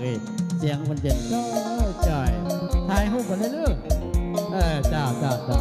เลยเสียงมันเย็นจ้อยจ้อยถ่ายรูปกันเลยลูกเออจ้าจ้าจ้า